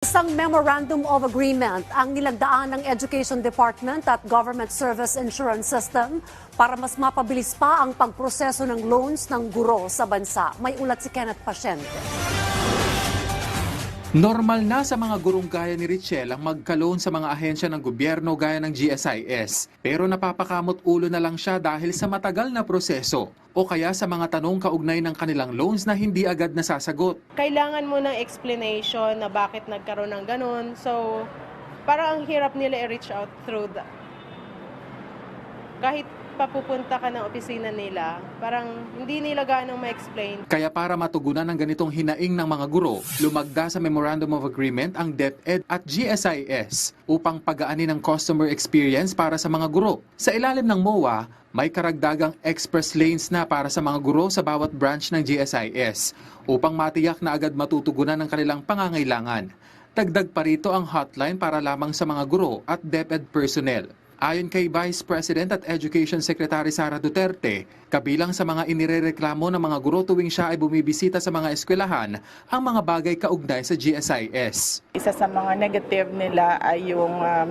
Isang Memorandum of Agreement ang nilagdaan ng Education Department at Government Service Insurance System para mas mapabilis pa ang pagproseso ng loans ng guro sa bansa. May ulat si Kenneth Pasyente. Normal na sa mga gurong gaya ni Richel ang magka-loan sa mga ahensya ng gobyerno gaya ng GSIS. Pero napapakamot ulo na lang siya dahil sa matagal na proseso o kaya sa mga tanong kaugnay ng kanilang loans na hindi agad nasasagot. kailangan mo ng explanation na bakit nagkaroon ng ganun. So, parang ang hirap nila i-reach out through the... Kahit papupunta ka ng opisina nila, parang hindi nila gaano ma-explain. Kaya para matugunan ng ganitong hinaing ng mga guro, lumagda sa Memorandum of Agreement ang DepEd at GSIS upang pagaanin ang customer experience para sa mga guro. Sa ilalim ng MOA, may karagdagang express lanes na para sa mga guro sa bawat branch ng GSIS upang matiyak na agad matutugunan ang kanilang pangangailangan. Dagdag pa rito ang hotline para lamang sa mga guro at DepEd personnel. Ayon kay Vice President at Education Secretary Sara Duterte, kabilang sa mga inirereklamo ng mga guro tuwing siya ay bumibisita sa mga eskwelahan ang mga bagay kaugnay sa GSIS. Isa sa mga negative nila ay yung um,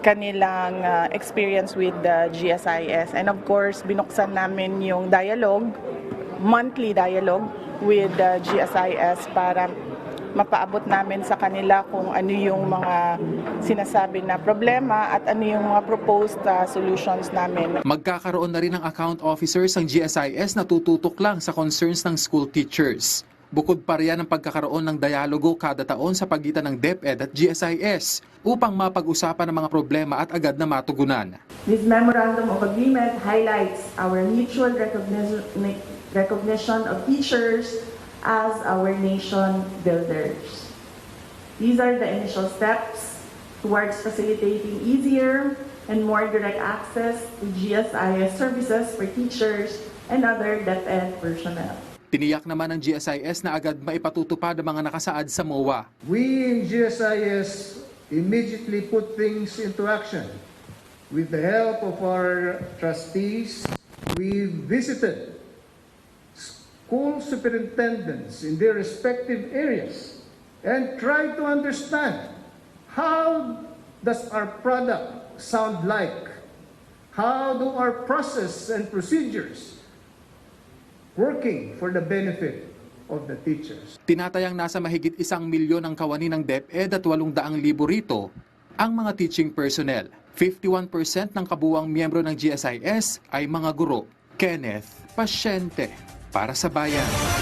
kanilang uh, experience with the GSIS. And of course, binuksan namin yung dialogue, monthly dialogue with the GSIS para mapaabot namin sa kanila kung ano yung mga sinasabi na problema at ano yung mga proposed uh, solutions namin. Magkakaroon na rin ng account officers ang GSIS na tututok lang sa concerns ng school teachers. Bukod pa riyan ang pagkakaroon ng dialogo kada taon sa pagitan ng DepEd at GSIS upang mapag-usapan ang mga problema at agad na matugunan. This memorandum of agreement highlights our mutual recognition, of teachers as our nation builders. These are the initial steps towards facilitating easier and more direct access to GSIS services for teachers and other DepEd personnel. Tiniyak naman ng GSIS na agad maipatutupad ang mga nakasaad sa MOA. We in GSIS immediately put things into action. With the help of our trustees, we visited school superintendents in their respective areas and tried to understand how does our product sound like? How do our process and procedures working for the benefit of the teachers? Tinatayang nasa mahigit isang milyon ang kawani ng DepEd at 800,000 rito ang mga teaching personnel. 51% ng kabuwang miyembro ng GSIS ay mga guro. Kenneth Pasyente para sa bayan.